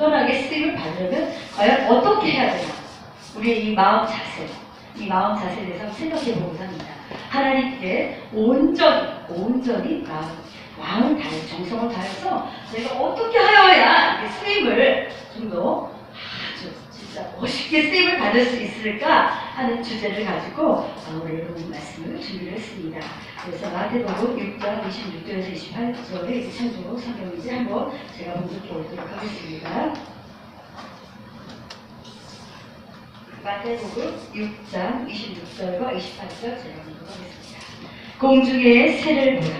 온전하게 쓰임을 받으려면 과연 어떻게 해야 되나? 우리의 이 마음 자세, 이 마음 자세에 대해서 생각해 보고자 합니다. 하나님께 온전히, 온전히 마음, 마음을 다해, 정성을 다해서 저희가 어떻게 하여야 이 쓰임을 좀 더 아주 진짜 멋있게 쓰임을 받을 수 있을까 하는 주제를 가지고 어, 오늘 오늘 말씀을 준비를 했습니다. 그래서 마태복음 6장 26절에서 28절의 창조 성경인지 한번 제가 분석해 보도록 하겠습니다. 마태복음 6장 26절과 28절 제가 보도록 하겠습니다. 공중에 새를 보라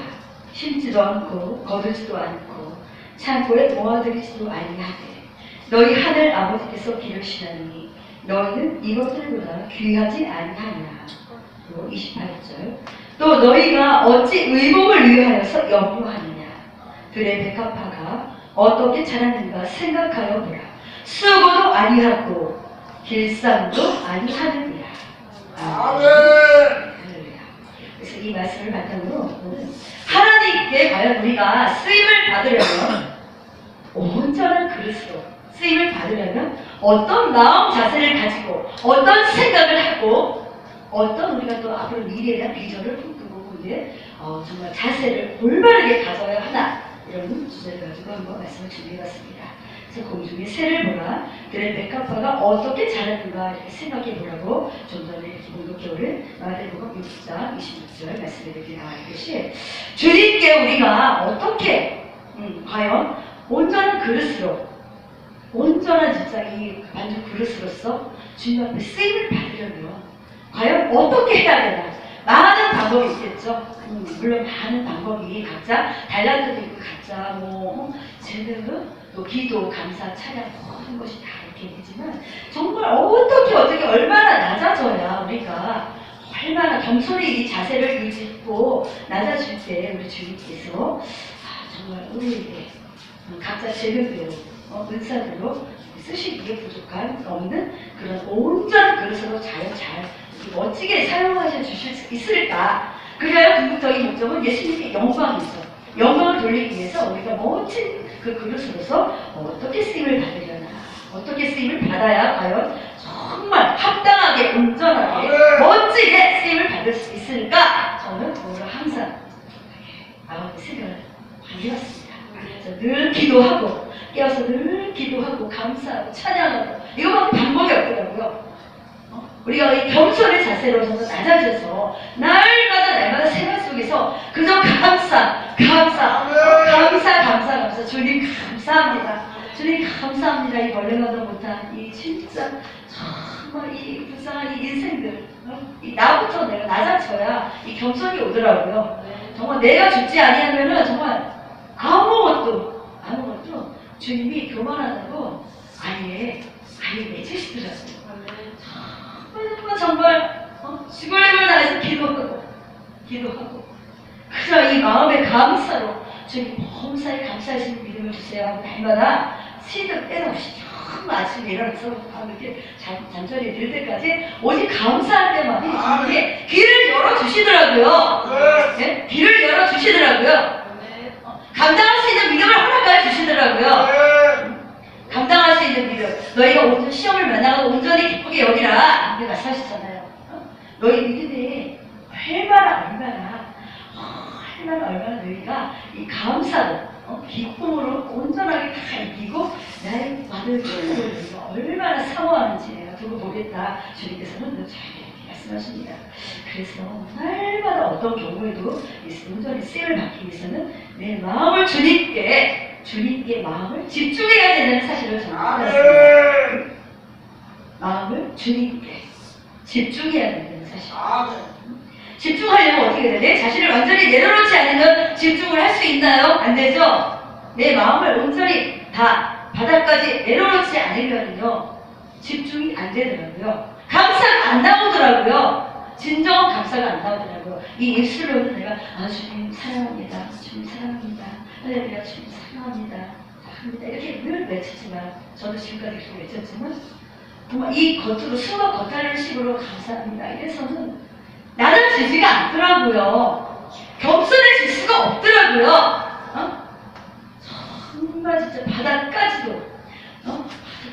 심지도 않고 거두지도 않고 창고에 모아들이지도 아니하되 너희 하늘 아버지께서 기르시나니 너희는 이것들보다 귀하지 아니하냐? 또 28절. 또 너희가 어찌 의복을 위하여서 염려하느냐? 들의 백합화가 어떻게 자랐는가 생각하여 보라. 수고도 아니하고 길쌈도 아니하느니라. 아멘. 그래서 이 말씀을 바탕으로 하나님께 과연 우리가 쓰임을 받으려면 온전한 그릇으로 쓰임을 받으려면 어떤 마음 자세를 가지고 어떤 생각을 하고 어떤 우리가 또 앞으로 미래에 대한 비전을 꿈꾸고 이제 어, 정말 자세를 올바르게 가져야 하나 이런 주제를 가지고 한번 말씀을 준비해봤습니다. 그래서 공중에 새를 보라 그의 백합화가 어떻게 자랐는가 이렇게 생각해 보라고 좀 전에 이렇게 공동교를 마태복음 6장 26절 말씀해 드린 나와 있듯이 주님께 우리가 어떻게 음, 과연 온전한 그릇으로 온전한 진짜 이 반죽 그릇으로서 주님 앞에 쓰임을 받으려면 과연 어떻게 해야 되나 많은 방법이 있겠죠. 음, 물론 많은 방법이 각자 달라져도 있고 각자 뭐 제대로 또 기도, 감사, 찬양 모든 것이 다 이렇게 되지만 정말 어떻게 어떻게 얼마나 낮아져야 우리가 얼마나 겸손히 이 자세를 유지하고 낮아질 때 우리 주님께서 아, 정말 우리에게 각자 재능대로 어, 은사대로 쓰시기에 부족한 없는 그런 온전한 그릇으로 잘, 잘 멋지게 사용하셔 주실 수 있을까? 그래야 궁극적인 목적은 예수님께 영광이죠. 영광을 돌리기 위해서 우리가 멋진 그 그릇으로서 어떻게 쓰임을 받으려나, 어떻게 쓰임을 받아야 과연 정말 합당하게, 온전하게. 멋지게 쓰임을 받을 수 있을까? 저는 오늘 항상 아버지 생각을 해봤습니다. 그래서 늘 기도하고 깨어서 늘 기도하고 감사하고 찬양하고 이거밖에 방법이 없더라고요. 어? 우리가 이 겸손의 자세로 저는 낮아져서 날마다 날마다 생활 속에서 그저 감사, 감사, 어, 감사, 감사, 감사. 주님 감사합니다. 주님 감사합니다. 이 벌레마다 못한 이 진짜 정말 이 불쌍한 이 인생들. 어? 이 나부터 내가 낮아져야 이 겸손이 오더라고요. 정말 내가 죽지 아니하면은 정말 아무것도 주님이 교만하다고 아예 아예 내치시더라고요. 정말 정말 어? 죽을 힘을 다해서 기도하고 기도하고 그저 이 마음의 감사로 주님 범사에 감사하시는 믿음을 주세요 하고 날마다 시도 때없이 정말 아침에 일어나서 밤 이렇게 잠, 잠자리에 들 때까지 오직 감사할 때만 주님이 길을 열어주시더라고요. 네? 길을 열어주시더라고요. 어, 감당할 수 있는 믿음을 허락하여 주시더라고요. 감당할 수 있는 믿음. 너희가 온전 시험을 만나고 온전히 기쁘게 여기라. 이렇게 말씀하셨잖아요. 어? 너희 믿음이 얼마나 얼마나 어, 얼마나 얼마나 너희가 이 감사로 어? 기쁨으로 온전하게 다 이기고 나의 것을 너희가 얼마나 사모하는지 내가 두고 보겠다. 주님께서는 잘 말씀하십니다. 그래서 날마다 어떤 경우에도 이 온전히 쓰임을 받기 위해서는 내 마음을 주님께 주님께 마음을 집중해야 된다는 사실을 알았습니다. 마음을 주님께 집중해야 된다는 사실. 집중하려면 어떻게 돼요? 내 자신을 완전히 내려놓지 않으면 집중을 할 수 있나요? 안 되죠? 내 마음을 온전히 다 바닥까지 내려놓지 않으면요 집중이 안 되더라고요. 감사가 안 나오더라고요. 진정한 감사가 안 나오더라고요. 이 입술로는 내가 아 주님 사랑합니다. 주님 사랑합니다. 할렐루야 주님 사랑합니다. 사랑합니다. 이렇게 늘 외치지만 저도 지금까지 계속 외쳤지만 정말 이 겉으로 숨어 겉하는 식으로 감사합니다. 이래서는 낮아지지가 않더라고요. 겸손해질 수가 없더라고요. 어? 정말 진짜 바닥까지도 어?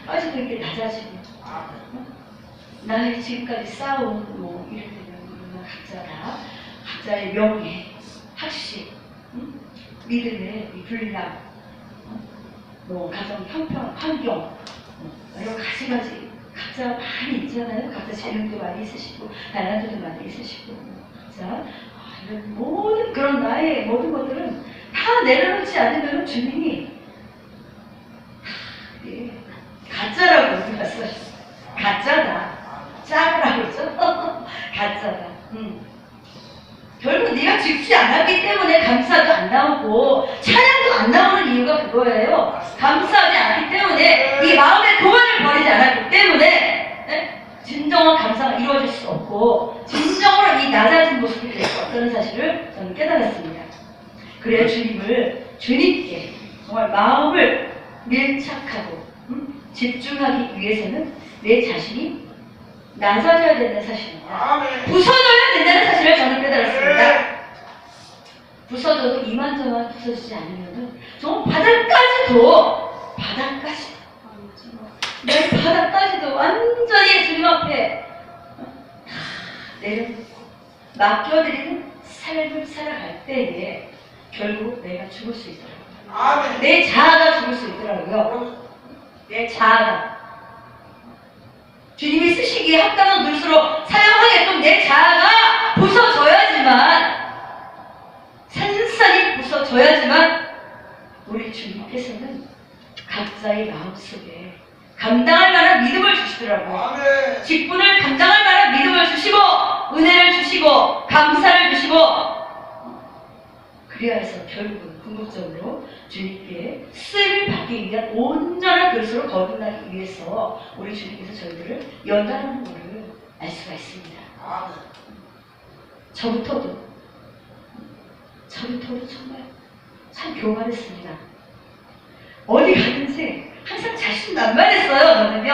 마음까지도 이렇게 낮아지고 나의 지금까지 쌓아온 뭐 이런 되면 각자다 각자의 명예, 학식, 응? 믿음의 어? 뭐 가정 형편, 환경 어, 여러 가지 가지 각자 많이 있잖아요. 각자 재능도 많이 있으시고 달란트도 많이 있으시고 뭐 각자 아, 이런 모든 그런 나의 모든 것들은 다 내려놓지 않으면 주님이 예, 가짜라고 써요. 가짜다. 짜라고 그러죠? 가짜다. 음. 결국 네가 죽지 않았기 때문에 감사도 안 나오고 찬양도 안 나오는 이유가 그거예요. 감사하지 않기 때문에 이 마음의 교만을 버리지 않았기 때문에 네? 진정한 감사가 이루어질 수 없고 진정으로 이 낮아진 모습이 될 수 없다는 사실을 저는 깨달았습니다. 그래야 주님을 주님께 정말 마음을 밀착하고 음? 집중하기 위해서는 내 자신이 낮아져야 된다는 사실입니다. 부서져야 된다는 사실을 저는 깨달았습니다. 부서져도 이만저만 부서지지 않으면 정말 바닥까지도 바닥까지 내 바닥까지도 완전히 주님 앞에 다 내려놓고 맡겨드리는 삶을 살아갈 때에 결국 내가 죽을 수 있더라고요. 내 자아가 죽을 수 있더라고요. 내 자아가. 주님이 쓰시기에 합당한 글수로 사용하게끔 내 자아가 부서져야지만 산산이 부서져야지만 우리 주님께서는 각자의 마음속에 감당할 만한 믿음을 주시더라고요. 직분을 감당할 만한 믿음을 주시고 은혜를 주시고 감사를 주시고 해서 결국은 궁극적으로 주님께 쓰임을 받기 위한 온전한 그릇으로 거듭나기 위해서 우리 주님께서 저희들을 연단하는 것을 알 수가 있습니다. 저부터도 저부터도 정말 참 교만했습니다. 어디 가든지 항상 자신만만했어요. 저는요.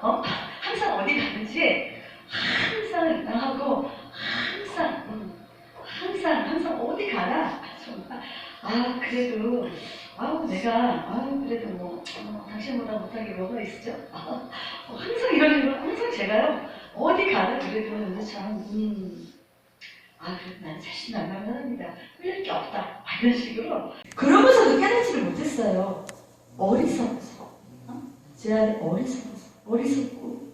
어? 항상 어디 가든지 항상 나하고 항상 음, 항상 항상 어디 가나 아 그래도 아우 내가 아우 그래도 뭐 어, 당신보다 못한 게 뭐가 있죠? 아, 어, 항상 이런 식으로 항상 제가요 어디 가나 그래도 근데 참 음. 아, 그래도 나는 자신만만 합니다. 흘릴 게 없다. 아, 이런 식으로. 그러면서도 깨닫지를 못했어요. 어리석어서. 어? 제 안에 어리석어서. 어리석고.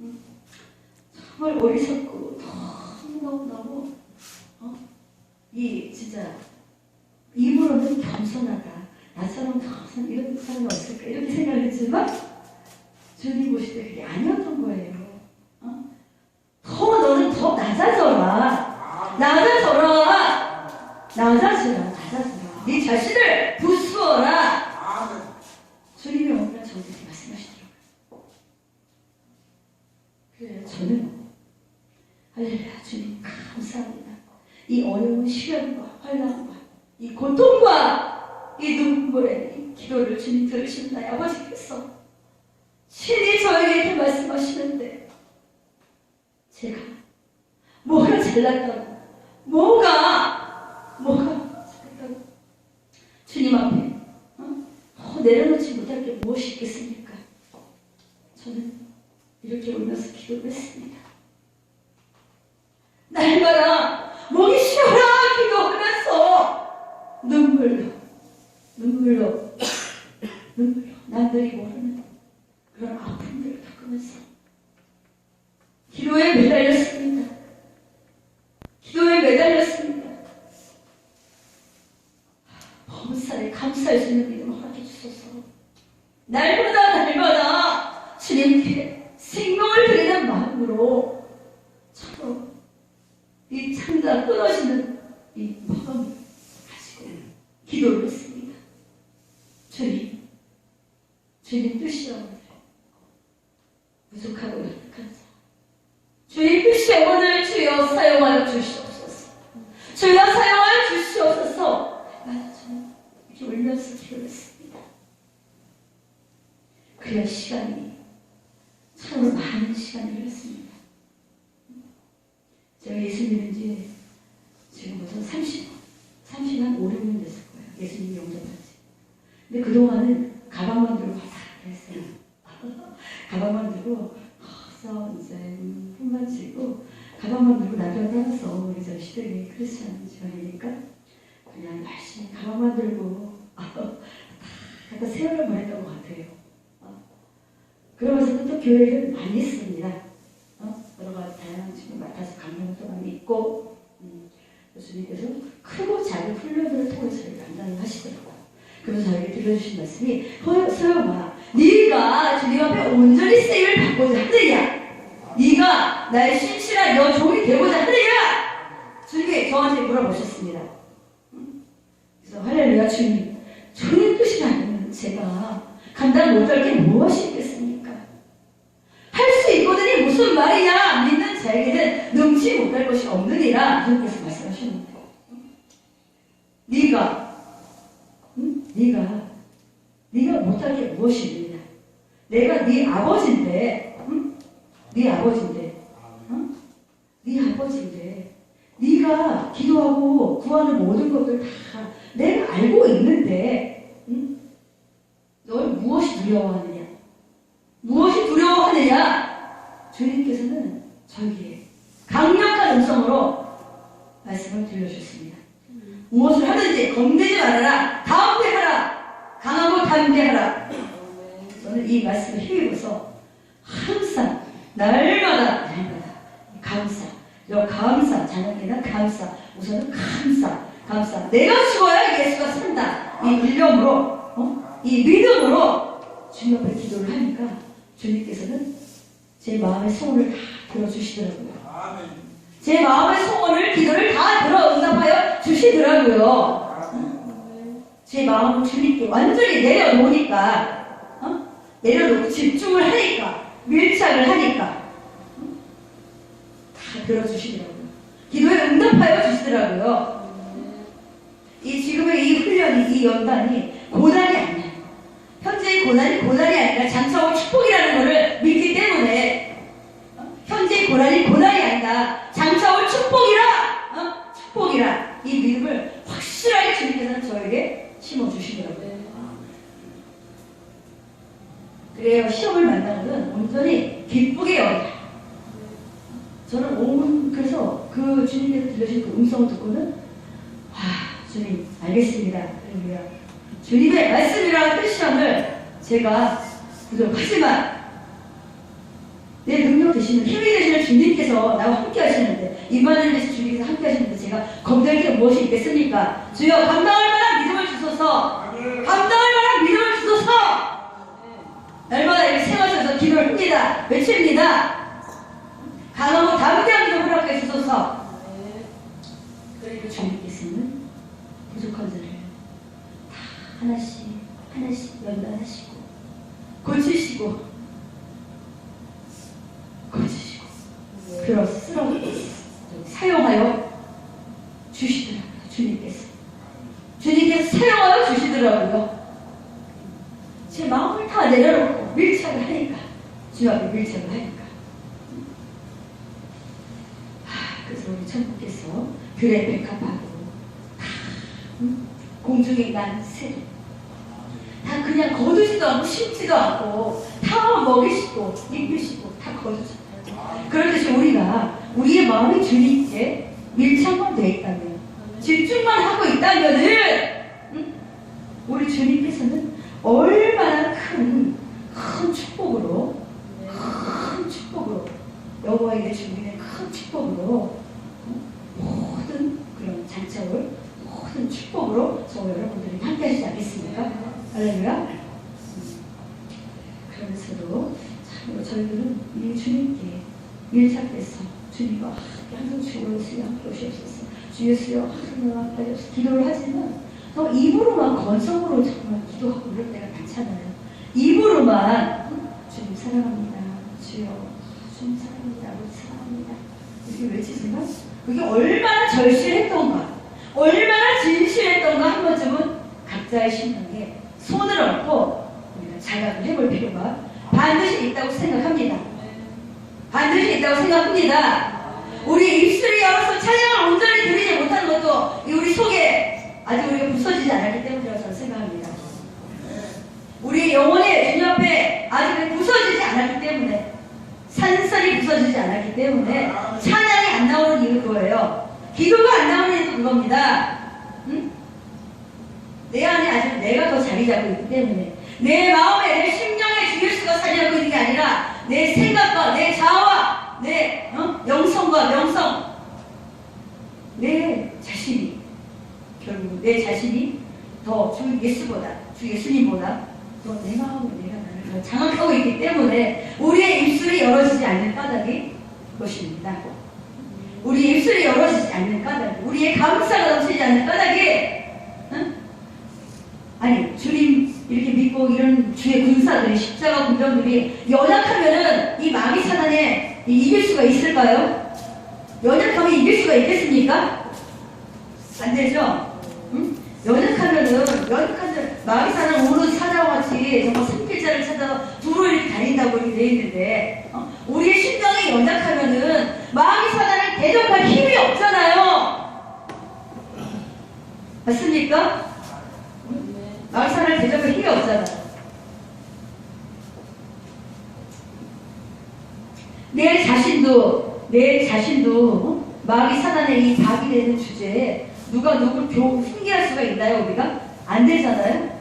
음, 정말 어리석고, 너무너무너무, 어? 이, 진짜, 입으로는 겸손하다. 나처럼 겸손, 이런 사람이 없을까? 이렇게 생각을 했지만, 주님 보실 때 그게 아니었던 거예요. 어? 더 너는 더 낮아져라. 낮아져라. 낮아져라. 낮아져라. 네 자신을 부수어라. 주님이 오늘 저에게 말씀하시더라고요. 그래요. 저는 할렐루야 주님 감사합니다. 이 어려운 시련과 환란과 이 고통과 이 눈물의 이 기도를 주님 들으신 나의 아버지께서 신이 저에게 이렇게 말씀하시는데 제가 뭐가 잘났다고 뭐가 뭐가 잘났다고 주님 앞에 어? 더 내려놓지 못할 게 무엇이 있겠습니까? 저는 이렇게 울면서 기도를 했습니다. 날마다 목이 쉬어라 기도하면서 눈물로 눈물로 눈물로. 남들이 모르는 그런 아픔들을 겪으면서 기도에 매달렸습 주여 사용을 주시옵소서. 맞아, 저는 올려서 기도했습니다. 그래야 시간이 참으로 많은 시간이 흘렀습니다. 제가 예수 믿은 지 지금부터 30, 30한 5, 6년 됐을 거예요. 예수님이 영접하지 근데 그동안은 가방만 들고 화사하게 했어요. 가방만 들고 커서 이제 품만 치고 크리스천 지원이니까 그냥 열심히 가방만 들고 약간 세월을 보냈던 것 같아요. 어. 그러면서 또 교회를 많이 했습니다. 어? 여러 가지 다양한 직분 맡아서 강령도 많이 있고 음, 교수님께서 크고 작은 훈련들을 통해서 저희를 간단히 하시더라고요. 그래서 저에게 들려주신 말씀이 허- 소영아 네가 주님 앞에 온전히 쓰임을 받고자 하느냐 네가 나의 신 실한 여종이 되고자 하느냐 주님께 저한테 물어보셨습니다. 음? 그래서 할렐루야 주님 주님 뜻이 아니면 제가 감당 못할 게 무엇이 있겠습니까? 할 수 있거든이 무슨 말이냐 믿는 자에게는 능치 못할 것이 없느니라 주님께서 말씀하셨는데 네가 응? 네가 네가 못할 게 무엇이 있느냐 내가 네 아버지인데 응? 네 아버지인데 응? 네 아버지인데 네가 기도하고 구하는 모든 것들 다 내가 알고 있는데 응? 널 무엇이 두려워하느냐 무엇이 두려워하느냐 주님께서는 저에게 강력한 음성으로 말씀을 들려주셨습니다. 무엇을 하든지 겁내지 말아라. 담대하라. 강하고 담대하라. 저는 이 말씀을 힘입어서 항상 감사. 여 감사. 자녀에게는 감사. 우선은 감사. 감사. 내가 죽어야 예수가 산다. 이 일념으로 어? 이 믿음으로 주님 앞에 기도를 하니까 주님께서는 제 마음의 소원을 다 들어주시더라고요. 제 마음의 소원을 기도를 다 들어 응답하여 주시더라고요. 제 마음을 주님께 완전히 내려놓으니까 어? 내려놓고 집중을 하니까 밀착을 하니까 어? 다 들어주시더라고요. 기도에 응답하여 주시더라고요. 이 지금의 이 훈련이 이 연단이 고난이 아니에요. 현재의 고난이 고난이 아니라 장차올 축복이라는 것을 믿기 때문에 어? 현재의 고난이 고난이 아니다. 장차올 축복이라 어? 축복이라 이 믿음을 확실하게 주님께서는 저에게 심어주시더라고요. 그래요. 시험을 만나거든 온전히 기쁘게 여기라. 저는 온 그래서 그 주님께서 들려주신 그 음성을 듣고는 아 주님 알겠습니다. 할렐루야. 주님의 말씀이라는 뜻시험을 제가 부족하지만 내 능력 되시는 힘이 되시는 주님께서 나와 함께 하시는데 이만을 주님께서 함께 하시는데 제가 검증할 게 무엇이 있겠습니까? 주여 감당할 만한 믿음을 주소서. 감당할 만한 믿음을 주소서 날마다 이렇게 생하셔서 기도를 합니다 외칩니다 강하고 담대한 믿음 허락해 주소서 그리고 주님께서는 부족한 자를 다 하나씩 하나씩 연단하시고 고치시고 고치시고 들어 쓰러 사용하여 주시더라고요 주님께서. 주님께서 사용하여 주시더라고요. 제 마음을 다 내려놓고 밀착을 하니까 주 앞에 밀착을 하니까. 하, 그래서 우리 천국께서 들의 백합하고. 다 음, 공중에 난 새도 다 그냥 거두지도 않고 심지도 않고 다 먹이시고 입히시고 다 거두잖아요. 그렇듯이 우리가 우리의 마음이 주님께 밀착만 돼 있다면 집중만 하고 있다면은 음, 우리 주님께서는 얼마나 큰, 큰 축복으로 큰 축복으로 여호와에게 주기는 큰 축복으로 장차올 모든 축복으로 저 여러분들이 함께 하시지 않겠습니까? 할렐루야. 음, 그러면서도 참으로 저희들은 이 주님께 밀착돼서 주님과 함께 항상 예수여 함께 오시옵소서. 주 예수여 하나님 함께 하옵소서 기도를 하지만 또 입으로만 건성으로 정말 기도하고 이럴 때가 많잖아요. 입으로만 음, 주님 사랑합니다. 주여 주님 사랑합니다. 사랑합니다 이렇게 외치지만 그게 얼마나 절실했던가 얼마나 진실했던가 한 번쯤은 각자의 심령에 손을 얹고 우리가 자각을 해볼 필요가 반드시 있다고 생각합니다. 반드시 있다고 생각합니다. 우리 입술이 열어서 찬양을 온전히 드리지 못하는 것도 이 우리 속에 아직 우리가 부서지지 않았기 때문이라고 저는 생각합니다. 우리 영혼이 주님 앞에 아직 부서지지 않았기 때문에 산산이 부서지지 않았기 때문에 찬 거예요. 기도가 안 나오는 그겁니다. 응? 내 안에 아직 내가 더 자리 잡고 있기 때문에 내 마음에 내 심령에 주 예수가 자리 잡고 있는 게 아니라 내 생각과 내 자아와 내 어? 영성과 명성 내 자신이 결국 내 자신이 더 주 예수보다 주 예수님보다 더 내 마음을 내가 나를 더 장악하고 있기 때문에 우리의 입술이 열어지지 않는 까닭이 그것입니다. 우리의 입술이 열어지지 않는 까닭, 우리의 감사가 넘치지 않는 까닭이 응? 아니 주님 이렇게 믿고 이런 주의 군사들이 십자가 군병들이 연약하면은 이 마귀 사단에 이- 이길 수가 있을까요? 연약하면 이길 수가 있겠습니까? 안 되죠? 응? 연약하면은 연약한들 마귀 사단 오는 사자와 같이 정말 생필자를 찾아서 두루 이렇게 다닌다고 이렇게 돼 있는데 어? 우리의 심령이 연약하면은 마귀 사단을 대적할 힘이 없잖아요. 맞습니까? 마귀 사단을 대적할 힘이 없잖아요. 내 자신도 내 자신도 어? 마귀 사단의 이 답이 되는 주제에 누가 누굴 교 훈계할 수가 있나요 우리가? 안 되잖아요.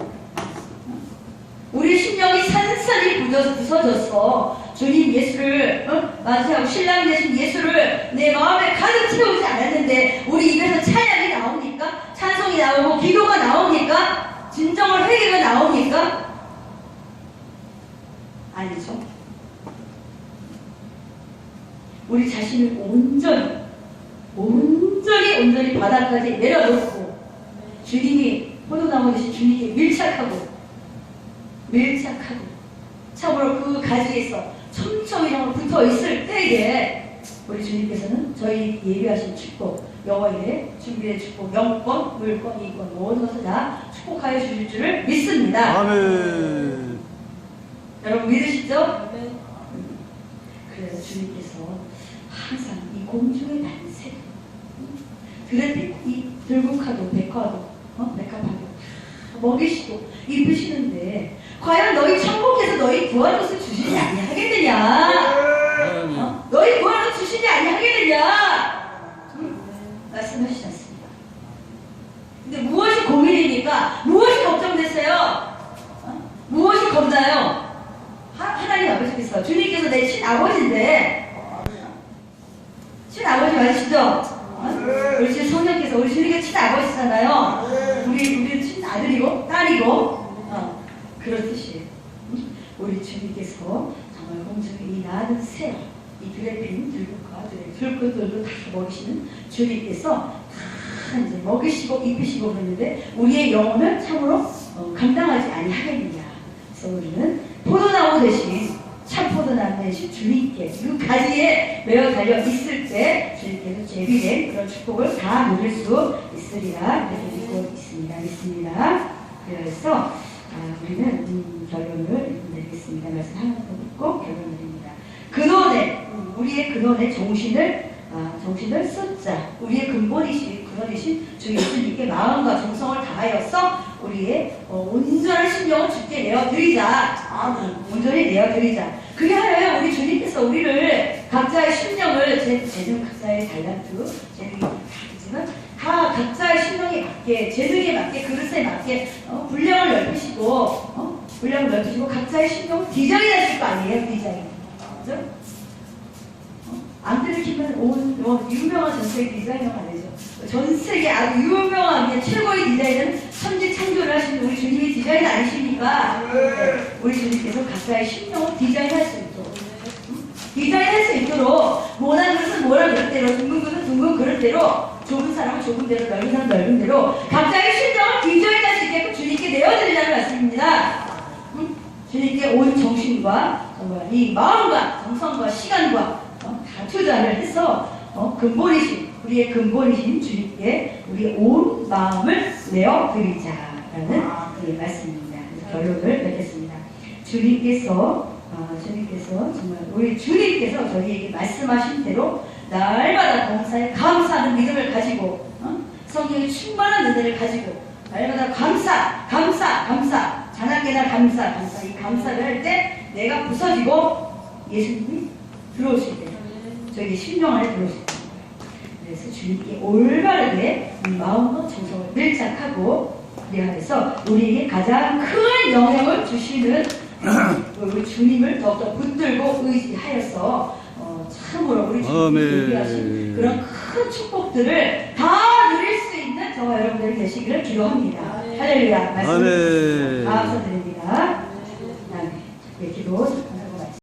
우리 심령이 산산이 부서져서 주님 예수를 어? 맞이하고 신랑 되신 예수를 내 마음에 가득 채우지 않았는데 우리 입에서 찬양이 나옵니까? 찬송이 나오고 기도가 나옵니까? 진정을 회개가 나옵니까? 아니죠. 우리 자신을 온전히 온전히 온전히 바닥까지 내려놓고 주님이 포도나무 대신 주님께 밀착하고 밀착하고 참으로 그 가지에서 촘촘히 붙어 있을 때에 우리 주님께서는 저희 예비하신 축복 영어에 준비된 축복 영권, 물권, 이권 모든 것을 다 축복하여 주실 줄을 믿습니다. 아멘. 여러분 믿으시죠? 그래서 주님께서 항상 이 공중의 난세 그래 이 들국화도 백화도 어? 백합화도 먹이시고 입으시는데 과연 너희 천국에서 너희 구할 것을 주시지 아니하겠느냐 어? 너희 구할 것 주시지 아니하겠느냐 응? 말씀하시지 않습니다 근데 무엇이 고민입니까? 무엇이 걱정되세요? 어? 무엇이 겁나요? 하, 하나님 아버지께서 주님께서 내 친아버지인데 친아버지 맞으시죠? 어? 우리 집 성령께서 우리 주님의 친아버지잖아요 우리 우리 친아들이고 딸이고 어, 그런 뜻이에요 응? 우리 주님께서 정말 공 중에 이 나는 새 이 드레핀 들국화 들꽃들도 다 먹이시는 주님께서 다 이제 먹이시고 입히시고 그랬는데 우리의 영혼을 참으로 어, 감당하지 아니하겠느냐 그래서 우리는 포도나무 대신 참 포도나무 대신 주님께 그 가지에 매어 달려 있을 때 주님께서 제비된 그런 축복을 다 누릴 수 있으리라 이렇게 믿고 있습니다. 믿습니다. 그래서 아, 우리는 음, 결론을 내리겠습니다. 말씀 하나 더 듣고 결론을 내립니다. 근원에 음, 우리의 근원의 정신을 아, 정신을 쏟자 우리의 근본이신 근원이신 주 예수님께 마음과 정성을 다하여서 우리의 어, 온전한 심령을 주께 내어드리자 아멘. 온전히 내어드리자 그게 하여 우리 주님께서 우리를 각자의 심령을 제, 쟤는 각자의 달란트 재능이 다르지만 다 각자의 심령에 맞게 재능에 맞게 그릇에 맞게 어, 분량을 넓히시고 어, 분량을 넓히시고 각자의 심령 디자인 하실 거 아니에요 디자인 그죠? 안 들키면 온, 뭐, 유명한 전 세계 디자이너가 되죠. 전 세계 아주 유명한 최고의 디자인은 천지 창조를 하시는 우리 주님의 디자인 아니십니까? 네. 우리 주님께서 각자의 심령을 디자인할 수 있도록 음? 디자인할 수 있도록 모난 그릇은 모난 그릇대로 둥근 그릇은 둥근 그릇대로 좁은 대로 넓은 사람은 넓은 대로 각자의 심령을 디자인할 수 있게끔 주님께 내어드리자는 말씀입니다. 음? 주님께 온 정신과 정말 이 마음과 정성과 시간과 어, 다 투자를 해서 어, 근본이신 우리의 근본이신 주님께 우리의 온 마음을 내어드리자라는 그 말씀입니다. 결론을 맺겠습니다. 주님께서 어, 주님께서 정말 우리 주님께서 저희에게 말씀하신 대로 날마다 봉사에 감사하는 믿음을 가지고 어? 성령의 충만한 은혜를 가지고 날마다 감사, 감사, 감사, 자나깨나 감사, 감사. 이 감사를 할 때 내가 부서지고 예수님이 들어오실 때 저희 심령 안에 들어오실 때 그래서 주님께 올바르게 우리 마음과 정성을 밀착하고 그래서 우리에게 가장 큰 영향을 주시는 우리 주님을 더욱더 붙들고 의지하여서 어, 참으로 우리 주님이. 얘기하신 그런 큰 축복들을 다 저와 여러분들이 되시기를 기도합니다. 할렐루야. 말씀을 아멘. 감사드립니다. 아멘. 네, 기도